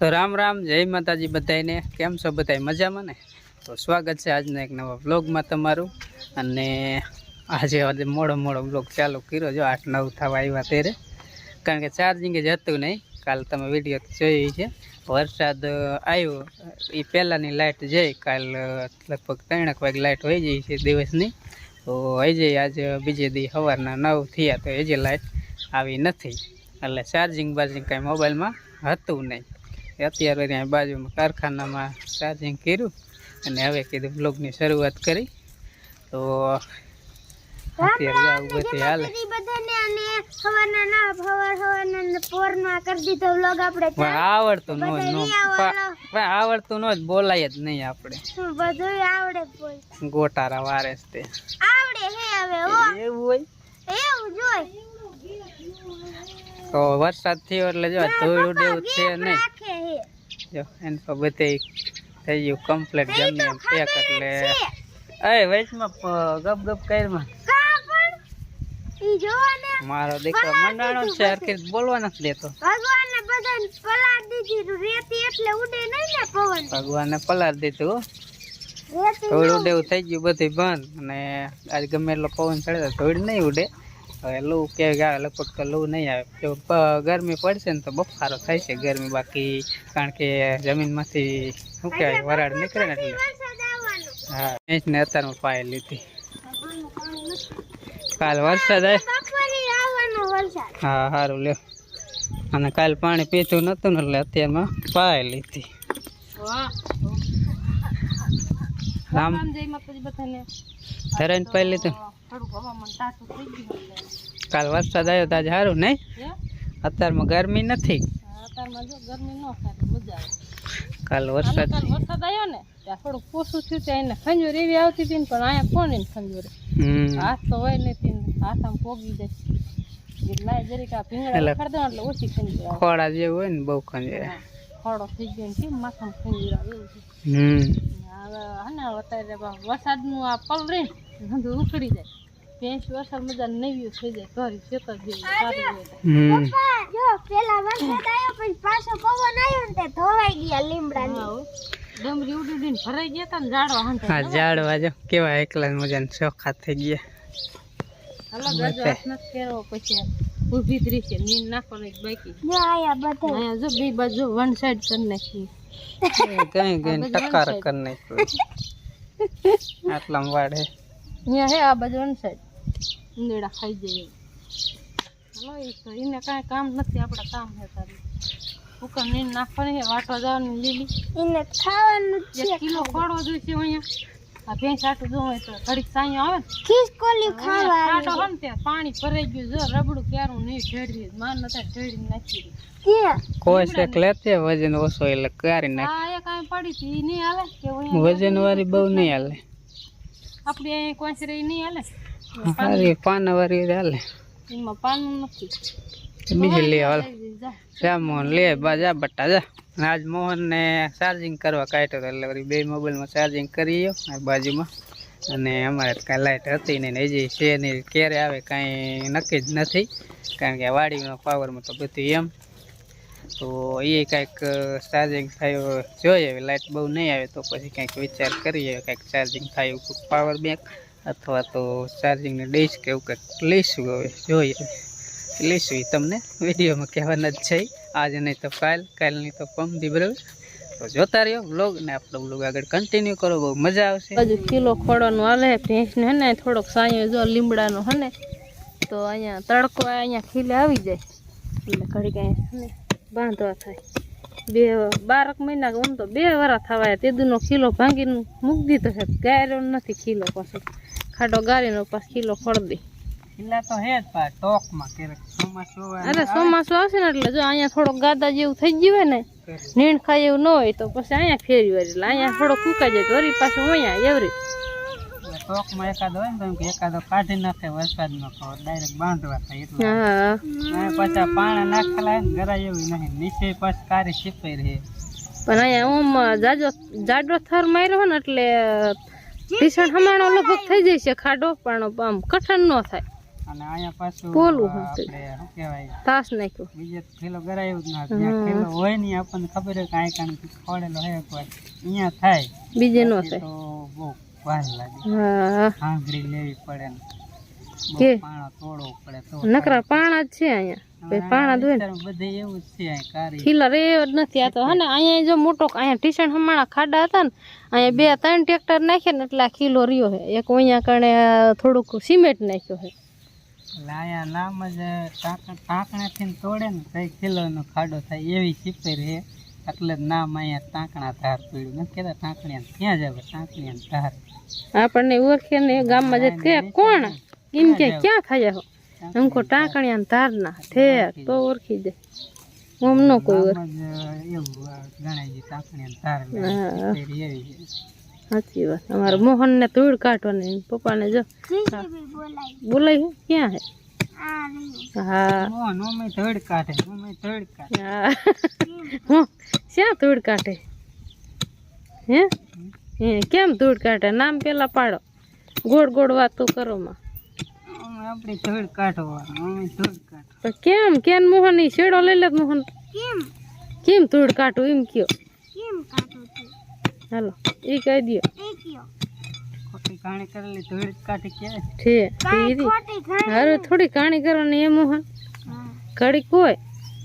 તો રામ રામ, જય માતાજી બધાને કેમ છો બધા મજામાં ને? તો સ્વાગત છે આજના એક નવા બ્લોગમાં તમારું. અને આજે આજે મોડો મોડો બ્લોગ ચાલુ કર્યો જો આઠ નવ થવા આવ્યા ત્યારે. કારણ કે ચાર્જિંગ જ હતું નહીં. કાલ તમે વીડિયો જોઈ છે. વરસાદ આવ્યો. એ પહેલાંની લાઇટ જઈ. કાલ લગભગ ત્રણેક વાગે લાઇટ હોઈ જાય છે દિવસની. તો હોઈ જાય આજે બીજે દી સવારના નવ થયા તો હજી લાઇટ આવી નથી. એટલે ચાર્જિંગ બાર્જિંગ કાંઈ મોબાઈલમાં હતું નહીં. અત્યારે ત્યાં બાજુમાં કારખાનામાં ચાર્જિંગ કર્યું અને હવે કીધું બ્લોગની શરૂઆત કરી. તો અત્યારે આવું બધું હાલે. આવડતું આવડતું ન હોય બોલાય જ નહીં આપણે. બધું આવડે ગોટારા વારે જ તે. આવડે હે હવે એવું હોય? એવું જોઈ તો વરસાદ થયો એટલે જો ધૂળ ઉડે એવું છે નહીં. જો એને તો બધે થઈ ગયું કમ્પ્લીટ જમી એમ પેક એટલે. એ વચમાં ગપ ગપ કરમાં મારો દીકરો મંડાણો છે હરખી બોલવા નથી દેતો. ભગવાનને પલાળ દીધી રેતી એટલે ઉડે નહીં ને પલાર દીધું હો. ઉડે એવું થઈ ગયું બધું બંધ. અને આજ ગમે એટલો પવન ચડે તો ધોળ નહીં ઉડે. હવે લૂ કેવી આવે લગભગ તો લૂ નહીં આવે. જો ગરમી પડશે ને તો બફારો થાય છે ગરમી બાકી કારણ કે જમીનમાંથી શું કહેવાય વરાળ નીકળે ને એટલે. હા ને અત્યારમાં પાય લીધી. કાલ વરસાદ આવે હા સારું લ્યો. અને કાલ પાણી પીતું નતું ને એટલે અત્યારમાં પાય લીધી. રામ. ધરાઈને પાઈ લીધું? કાલ વરસાદ આવ્યો તો આજે સારું નહીં? અત્યારમાં ગરમી નથી. કાલ વરસાદ. વરસાદ આવ્યો ને ત્યાં થોડુંક પોસું થયું ત્યાં એને ખંજોર એવી આવતી હતી ને પણ અહીંયા કોણ એને ખંજોરે? હમ. હાથ તો હોય નથી ને હાથ આમ પોગી જાય. એટલે લાય જરીક આ ભીંગડા એટલે- વખાડ દો એટલે ઓછી ખંજોર આવે. ખોડા જેવું હોય ને બહુ ખંજે ખોડો થઈ ગયો ને કેમ માથામાં ખંજોર આવે એવું છે. હમ. હવે હે ને અત્યારે બા વરસાદનું આ પલ રહી ને બધું ઉખડી જાય. ભેંસ વરસાદ મજા નવી થઈ જાય ઘરી ખેતર જેવી સારી હોય તો. હમ જો પેલા વરસાદ આવ્યો પછી પાછો પવન આવ્યો ને તે ધોવાઈ ગયા લીમડાની હા હો. ડમરી ઉડી ઉડીને ભરાઈ ગયા તા ને ઝાડવા હાંધા હા ઝાડવા જો કેવા એકલા મજાને ચોખ્ખા થઈ ગયા અલગ જ હાથ નથી ફેરવો પછી ઊભી જ રહી છે નીંદ નાખો ને બાકી જો આયા બધા. અહીંયા જો બે બાજુ વન સાઈડ કરી નાખી. કઈ કઈ ટકાર કરી નાખ્યું. આટલામાં વાડે અહીંયા હે આ બાજુ વન સાઈડ ઉંદેડા ખાઈ જાય હાલો એ તો એને કાંઈ કામ નથી આપણે કામ છે તારું. કુકર નીંદ નાખવાની છે વાટવા જવાની લીલી. એને ખાવાનું છે. કિલો ખોડવો જોઈશે અહીંયા. આ ભેંસ આટું જો હોય તો ઘડીક સાંયો આવે ને. ખીસકોલી ખાવા આટો હોય ને ત્યાં પાણી ભરાઈ ગયું જો રબડું ક્યારું નહીં ઢેળવી માર નતા ઢેળી નાખી. કોઈ શેક લેતે વજન ઓછો એટલે કરી નાખ. આ એ અહીં પડી હતી નહીં આવે કે વજન વાળી બહુ નહીં હાલે. આપણી અહીં કોઈ રહી નહીં હાલે? સારી પાન વાળી ચાલે. એમાં પાનું નથી. બીજી લે હાલ. જા. મોહન લે બાજા બટા જા. આજ મોહન ચાર્જિંગ કરવા કાઢ્યો હતો એટલે વળી બે મોબાઈલમાં ચાર્જિંગ કરી આ બાજુમાં. અને અમારે કાંઈ લાઇટ હતી નહીં ને હજી છે નહીં. ક્યારે આવે કાંઈ નક્કી જ નથી. કારણ કે આ વાડીનો પાવરમાં તો બધું એમ. તો એ કાંઈક ચાર્જિંગ થાય જોઈએ. હવે લાઇટ બહુ નહીં આવે તો પછી કંઈક વિચાર કરીએ કાંઈક ચાર્જિંગ થાય પાવર બેંક અથવા તો ચાર્જિંગને ડીશ કે એવું કંઈક લઈશું હવે, જોઈએ. લઈશું એ તમને વિડીયોમાં કહેવાના જ છે આજે નહીં તો કાલ કાલની તો પમદી, બરાબર? તો જોતા રહ્યો બ્લોગ ને આપણો બ્લોગ આગળ કન્ટિન્યુ કરો, બહુ મજા આવશે. બાજુ કિલો ખોડવાનું હાલે ભેંસને હે ને, થોડોક સાંયો જો લીમડાનો હે ને, તો અહીંયા તડકો અહીંયા ખીલે આવી જાય. એટલે ઘડી કાંઈ બાંધવા થાય. બે, બારક મહિના આમ તો બે વરા થવાય તેદુનો કિલો ભાંગીને મૂકી દીધો છે, ગાયરો નથી કિલો પાછો. ખાડો ગાળીનો પાછ કિલો ખોડ દે. તો હે જ પા ટોકમાં ક્યારેક ચોમાસું અરે ચોમાસું આવશે ને એટલે જો અહીંયા થોડોક ગાદા જેવું થઈ ગયું હોય ને નીણ ખાય એવું ન હોય તો પછી અહીંયા ફેરી એટલે અહીંયા થોડો જાય તો પાછું અહીંયા એવરી. ટોકમાં એકાદો હોય ને તો એમ કે એકાદો કાઢી નાખે વરસાદનો તો ડાયરેક્ટ બાંધવા થાય એટલે. હા. પાછા પાણા નાખેલા ને ગરાય એવું નહીં નીચે પાછી કારી છીપાઈ રહે. પણ અહીંયા ઓમ જાજો જાડો થર માર્યો ને એટલે ભીષણ હમણાં લગભગ થઈ જાય છે ખાડો પણ આમ કઠણ ન થાય. અને અહીંયા પાછું પોલું આ હતું. આપણે શું કહેવાય તાસ નાખ્યો. બીજે થેલો ગરાયું જ ના જ્યાં થેલો હોય નહીં આપણને ખબર હોય કે આ કાંઈ ખોડેલો હે કોઈ અહીંયા થાય. બીજે નો થાય. તો બહુ વાર લાગે. હા. આંગળી લેવી પડે ને. કે? પાણો તોડવો પડે તો નકરા પાણા જ છે અહીંયા. પાણા બધે એવું જ છે જ નથી આતો હે. ને અહીંયા જો મોટો અહીંયા ટીશન હમણાં ખાડા હતા ને અહીંયા બે ત્રણ ટ્રેક્ટર નાખ્યા ને એટલે આ ખીલો રહ્યો છે. એક અહીંયા કણે થોડુંક સિમેન્ટ નાખ્યો છે. લાયા નામ જ ટાંકણાથી તોડે ને કઈ ખીલોનો ખાડો થાય એવી સિપેર છે. એટલે નામ અહીંયા ટાંકણા ધાર પડ્યું. નથી કહેતા ટાંકણિયા ક્યાં જાવ ટાંકણિયા ધાર. આપણને ઓળખે ને ગામમાં જે કે કોણ? એમ કે ક્યાં થાય હો અમકો ટાંકણિયા ને તારના ઠેર તો ઓળખી જાય. ઓમ નો કોઈ હા. સાચી વાત. અમારે મોહન ને ધૂળ કાઢવાની પપ્પા પપ્પાને જો બોલાય. બોલાય ક્યાં હે? હા હા. હું. ધૂળ કાઢે? હે? હે કેમ ધૂળ કાઢે? નામ પેલા પાડો. ગોળ ગોળ વાતો કરો માં. આપણી ધડ કાઢવાનું ઓમે ધડ કાઢ. પણ કેમ? કેમ મોહન ઈ શેડો લઈ લે મોહન. કેમ? કેમ ધૂળ કાઢું એમ કયો? કેમ કાઢું છું? હાલો ઈ કહી દ્યો. એ કયો? ખોટી કહાણી કરેલી ધડ કાઢી કે? છે કાંઈ ઈ ખોટી ઘણી હારું થોડી કહાણી કરવાની એ મોહન. હા. ઘડીક હોય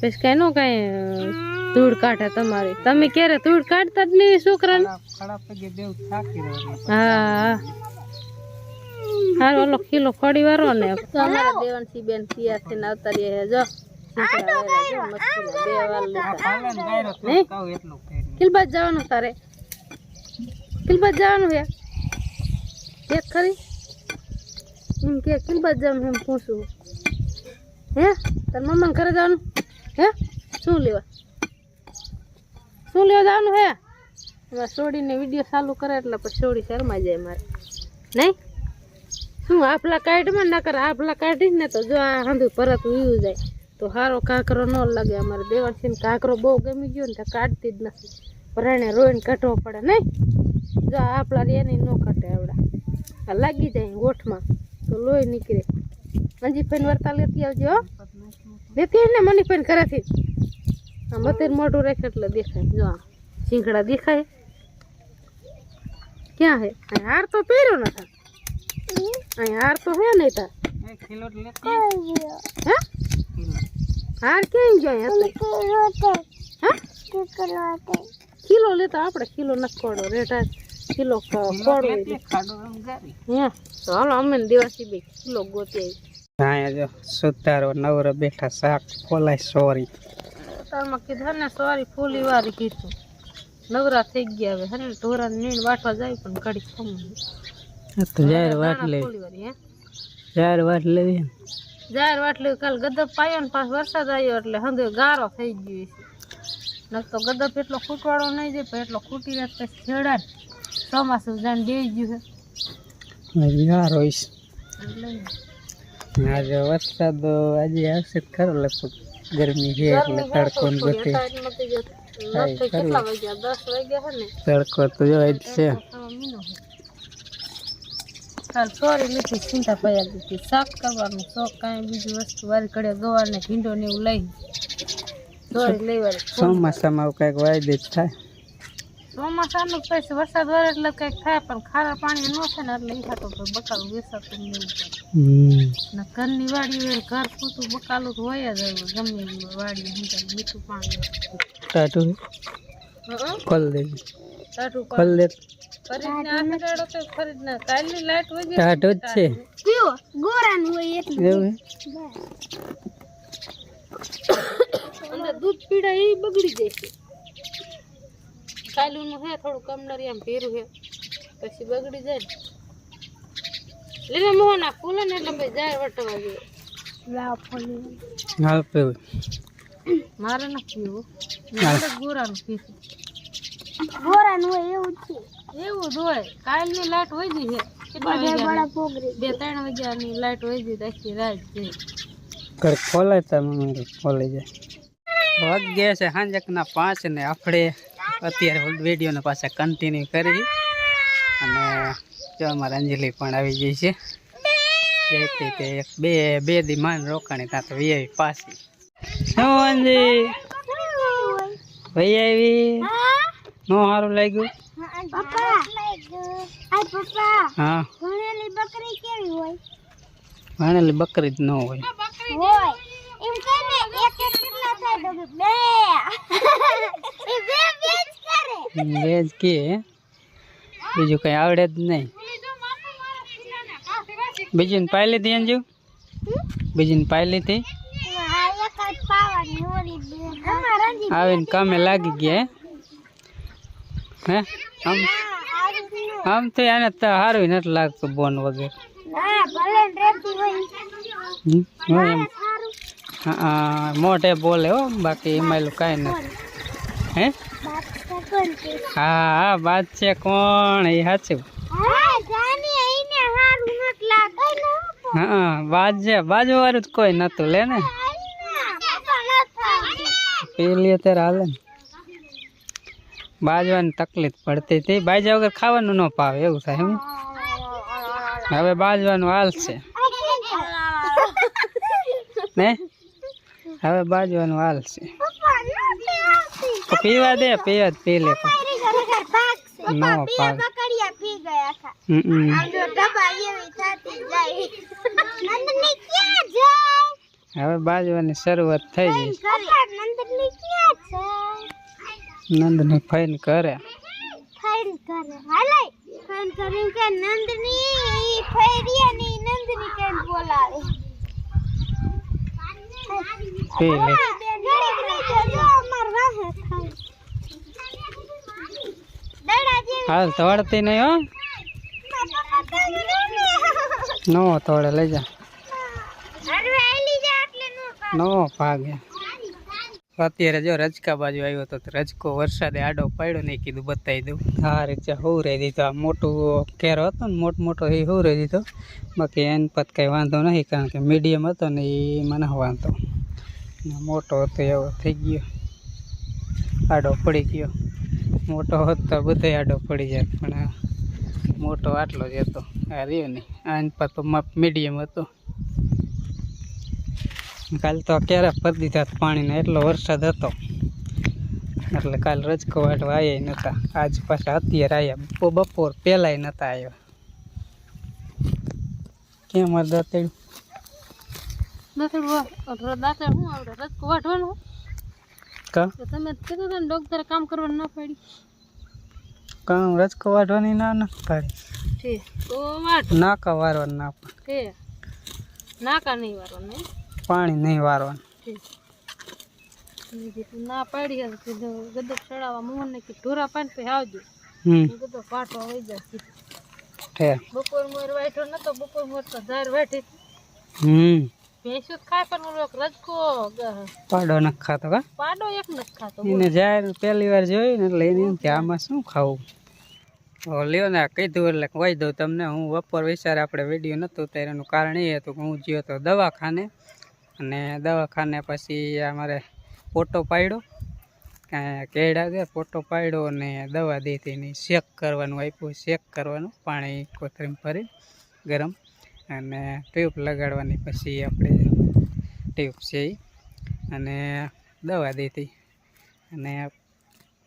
પછી કઈ નો કઈ ધૂળ કાઢે તમારી. તમે ક્યારે ધૂળ કાઢતા જ નહીં છોકરાને? ખડા ખડા પગે બેવ થાકી રહ્યો હા. હારો ઓલો કિલો ખોડી વારો ને અમારા દેવાનસી બેન તૈયાર થઈને આવતા રહ્યા છે. જો. શીંકડા વાળા જો મસ્તીના બે વાલ લીધા હાલે ને ગાયરો તો નહીં? કહું એટલું કર્યું કિલબાદ જવાનું તારે. કિલબાજ જવાનું હે? એક ખરી? એમ કે કિલબાજ જવાનું એમ પૂછું. હે? તાર મમ્માને ઘરે જવાનું? હે? શું લેવા? શું લેવા જવાનું હે? એમાં સોડીને વીડિયો ચાલુ કરે એટલે પછી સોડી શરમાઈ જાય મારે. નહીં? શું આપલા કાઢમાં ના કરે, આપલા કાઢી ને તો જો આ હાંધું પરત ઉયું જાય. તો સારો કાંકરો ન લાગે અમારે દેવાંશીને કાંકરો બહુ ગમી ગયો ને તો કાઢતી જ નથી. પરાણે રોઈને કાઢવો પડે નહીં. જો આપલા રેની ન કાઢે આવડા. લાગી જાય ગોઠમાં તો લોહી નીકળે. અંજી ફેન વર્તા લેતી આવજો હો. લેતી ને મની ફેન ઘરેથી. આ મતેર મોઢું રાખે એટલે દેખાય. જો આ શીંગડા દેખાય. ક્યાં હે? હાર તો પહેર્યો નથી અહીં હાર તો હે નહીં તા હાર ક્યાં હા? કિલો લેતા આપણે કિલો નથી રેટા કિલો ખાડો હે? તો હાલો અમે દિવસી બે કિલો ગોતી આવી જો સુતારો નવરો બેઠા શાક ફોલાય સોરી. તારમાં કીધું ને સોરી ફૂલી વારી કીધું. નવરા થઈ ગયા હવે. હે ને ઢોરા નીણ વાટવા જાય પણ ઘડી ખમું તો જાહેર વાટ દાણા લેવી ફૂલી વારી હે? જાહેર વાટ લેવી જાહેર વાટલી કાલ ગદપ પાયો ને પાછો વરસાદ આવ્યો એટલે હંધે ગારો થઈ ગયો છે. નક તો ગદપ એટલો ખૂટવાળો નહીં જાય પણ એટલો ખૂટી રહે પછી છેડા ને ચોમાસું જાણે બે ગયું હજી યાર હોઈશ છે. એટલે આજે વરસાદ આજે આવશે તો ખરો લગભગ. ગરમી છે એટલે તડકો ને બધી. કેટલા વાગ્યા? દસ વાગ્યા છે ને? તડકો તો જો જ છે. કાલ સોરી લીધી ચિંતા પડ્યા દીધી શાક કરવાનું શોખ કાંઈ બીજી વસ્તુ વારી કડે ગવાર ને ભીંડો ને એવું લઈ. સોરી લઈ ચોમાસામાં આવું કાંઈક વાયદે જ થાય. ચોમાસાનું પછી વરસાદ વરે એટલે કંઈક થાય પણ ખારા પાણી ન થાય ને એટલે ઈ ખાતો બકાલું વેસાતું ને એવું ને ઘરની વાડી હોય ઘર પૂરતું બકાલું તો હોય જ ગમે વાડી મીઠું પાણી. ટાટું ખોલ દેજે. ટાટું ખોલ તો ખરીદને કાલની લાઈટ વગેરે ટાટું જ છે. કયો ગોરાનું હોય એટલું એવું અંદર દૂધ પીડા એ બગડી જાય છે. કાલુનું હે થોડું કમનરી આમ ભેરું હે. પછી બગડી જાય ને. લીલા મોહના ફૂલે ને એટલે ભાઈ જાય વટવા પીવું મારે નથી પીવું મારે ગોરાનું પીવું ગોરાનું હોય એવું જ છે. એવું જ હોય. કાલની લાઈટ હોય ગઈ છે. બે ત્રણ વાગ્યાની? લાઈટ હોય ગઈ આખી રાત છે. ઘર ખોલાય તો મમ્મી ખોલી જાય વાગ છે સાંજકના પાંચ ને આપણે અત્યારે વિડીયોને પાછા કન્ટિન્યુ કરી. અને જો અમારે અંજલિ પણ આવી ગઈ છે. જેથી કે એક બે બે દી માન રોકાણી ત્યાં તો વી આવી પાછી. શું અંજી ભાઈ આવી નો સારું લાગ્યું? પપ્પા. આ પપ્પા. હા. ભણેલી બકરી કેવી હોય? ભણેલી બકરી જ ન હોય. હોય. એમ કે ને એક એક કેટલા થાય? તો બે. એ બે બે જ કરે વેજ કે. બીજું કઈ આવડે જ નહીં. બીજું પાઈ લીધી અંજુ બીજું પાઈ લીધી જ બે. આવીને કામે લાગી ગયા હે? આમ આમ તો એને તો સારું નથી લાગતું બોન વગેરે. મોઢે બોલે હો બાકી એમાં કાંઈ નથી. હે? હા હા વાત છે કોણ? એ સાચું હા બાજ છે. બાજુ વાળું જ કોઈ નતું લે ન. પેલી અત્યારે હાલે ને. બાજવાની તકલીફ પડતી હતી. બાજા વગર ખાવાનું ન પાવે એવું થાય એમ. હવે બાજવાનું હાલ છે. ને? હવે બાજવાનું હાલ છે. પીવા દે પીવા પી લે. ન પાવે બકડિયા પી ગયા ખા હમ હમ. આમ જો ડબ્બા એવી થતી જાય નંદની ક્યાં જાય હવે બાજવાની શરૂઆત થઈ ગઈ છે. પપ્પા નંદની ક્યાં છે નંદની ફાઈન કરે. ફાઇન કરે. હાલે. ફાઇન કરી કે નંદની ફેરિયા ની નંદની કેમ બોલાવે? પી લે ઘડીક રહી જો અમાર વાહે ખાય દડા જેવી હાલ તોડતી નહીં હો. નો. તોડે લઈ જા. નો નો ભાગે. અત્યારે જો રજકા બાજુ આવ્યો તો રજકો વરસાદે આડો પડ્યો નહીં કીધું બતાવી દઉં. આ રીતે રહી દીધો. આ મોટું કેરો હતો ને, મોટો મોટો એ હુંરાઈ દીધો. બાકી એન પત કંઈ વાંધો નહીં, કારણ કે મીડિયમ હતો ને એ મને વાંધો. મોટો હતો એવો થઈ ગયો. આડો પડી ગયો. મોટો હોત તો બધો આડો પડી જાય, પણ મોટો આટલો જ હતો. આ રહ્યો નહીં આ એન પર તો મીડિયમ હતો. કાલ તો ક્યારે ભરી દીધા પાણીને? એટલો વરસાદ હતો. એટલે કાલ રજકવાટ આવ્યા નહોતા આજ પાછા અત્યારે આવ્યા બપો- બપોર પહેલાંય નહોતા આવ્યા કેમ મારે દાંતેડું? દાંતણ વા- દાંતણ શું આવડે? રજકો વાટવાનું તો તમે કીધું હતું ને કામ કરવાનું ના પાડી કામ રજકો ના ના પાડી. તો વાટ નાકા વારવાનું ના. નાકા નહીં વારવાનું? પાણી નહીં વારવાનું. ના પાડી ગદક ચડાવવા મોહનને કીધું ઢોરા પાણી પછી આવજો. કીધું જાય બપોર મોર વાઈઠો નતો બપોર મોર તો ધાર વાઠી હમ. ભેંસો ખાય પણ ઓલો રજકો પાડો નથી ખાતો કા? પાડો એક ખાતો એને જાય પહેલી વાર જોયું ને એટલે એને કે આમાં શું ખાવું? લ્યો ને કીધું એટલે કહી દઉં તમને. હું બપોર વિચારે આપણે વીડિયો નહોતો ત્યારે એનું કારણ એ હતું કે હું ગયો તો દવાખાને અને દવાખાને પછી અમારે ફોટો પાડ્યો. કેળા ગયા ફોટો પાડ્યો અને દવા દીધી ને શેક કરવાનું આપ્યું, શેક કરવાનું, પાણી કોથરીમ ભરી ગરમ અને ટ્યુબ લગાડવાની પછી આપણે ટ્યુબ છે. અને દવા દીધી. અને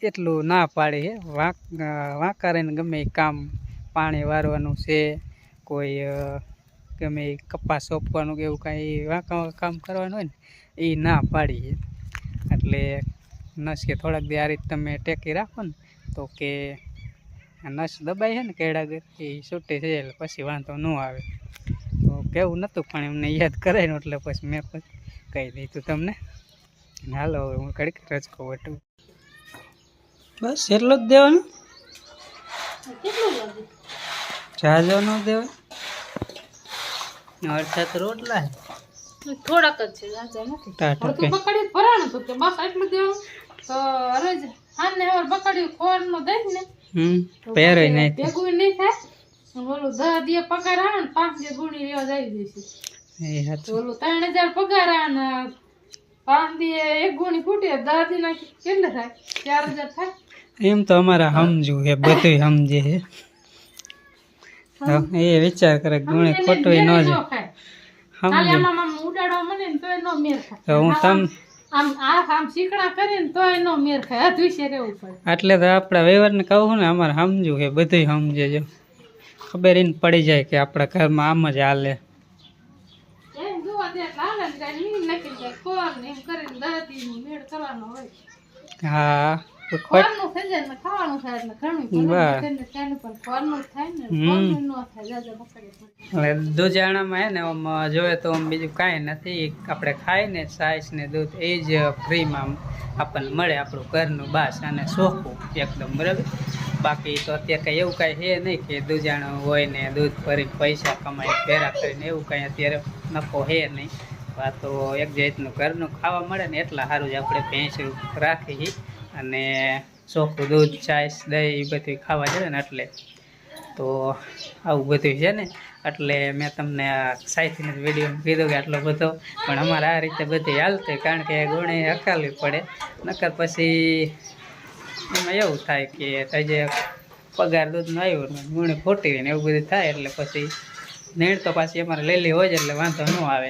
એટલું ના પાડે છે વાંક વાંકારીને ગમે કામ પાણી વારવાનું છે, કોઈ અ, અમે કપાસ સોંપવાનું કે એવું કાંઈ વાંકા કામ કરવાનું હોય ને એ ના પાડીએ. એટલે નસ કે થોડાક દી આ રીતે તમે ટેકી રાખો ને તો કે નસ દબાઈ છે ને કેળાગર એ છૂટી થઈ જાય પછી વાંધો ન આવે. તો કેવું નહોતું પણ એમને યાદ કરાયું એટલે પછી મેં પછી કહી દીધું તમને. હાલો હવે હું કડીક રચકો વટું. બસ એટલો જ દેવાનો? જાજો ન દેવાય? અડધા તો રોટલા થોડાક જ છે રાજા નથી. તો બકડી બકાડી ભરાણું હતું કે બસ એટલું દેવાનું તો અરે જ હાને હવે ખોર ખોરનું દઈ ને. હમ પહેરે નહીં ભેગું નહીં થાય. ઓલું દહ દીએ પગાર આવે ને પાંચ દી ગુણી રેવા જાય સાચું ઓલું ત્રણ હજાર પગાર આવે ને પાંચ દી એક ગુણી ફૂટે દહ દી ના કેટલે થાય? ચાર હજાર થાય? એમ તો અમારા સમજવું છે બધું સમજે હવે એ વિચાર કરે ગુણે ખોટું ન જ હું તમ એટલે તો આપણા વ્યવહારને કહું ને અમારે સમજવું કે બધું સમજે જો ખબર એને પડી જાય કે આપણા ઘરમાં આમ જ હાલે. હા. ખોળનું થઈ જાય ને ખાવાનું થાય એટલે ઘણું. તેને ત્યાંનું પણ ખોળનું જ થાય ને. ખોળનું ન થાય જાજા પડે. એટલે દૂધાણામાં હે ને આમ જોઈએ તો આમ બીજું કાંઈ નથી આપણે ખાય ને છાશ ને દૂધ એ જ ફ્રીમાં આપણને મળે આપણું ઘરનું બાસ અને સોખું એકદમ બરાબર બાકી તો અત્યારે કંઈ એવું કાંઈ છે નહીં કે દૂજાણું હોય ને દૂધ ભરી પૈસા કમાઈ ભેરા કરીને એવું કાંઈ અત્યારે નફો છે નહીં આ તો એક જાતનું ઘરનું ખાવા મળે ને એટલા સારું જ આપણે ભેંસ રાખી અને ચોખ્ખું દૂધ છાશ દહીં એ બધું ખાવા જોઈએ ને એટલે. તો આવું બધું છે ને, એટલે મેં તમને આ સાઈથીને વીડિયો કીધું કે આટલો બધો. પણ અમારે આ રીતે બધી હાલતી કારણ કે ગુણે હકાલવી પડે. નકર પછી એમાં એવું થાય કે તજે પગાર દૂધનો આવ્યો ને ગુણે ખોટી ને એવું બધું થાય એટલે પછી નીણ તો પાછી અમારે લેલી હોય એટલે વાંધો ન આવે.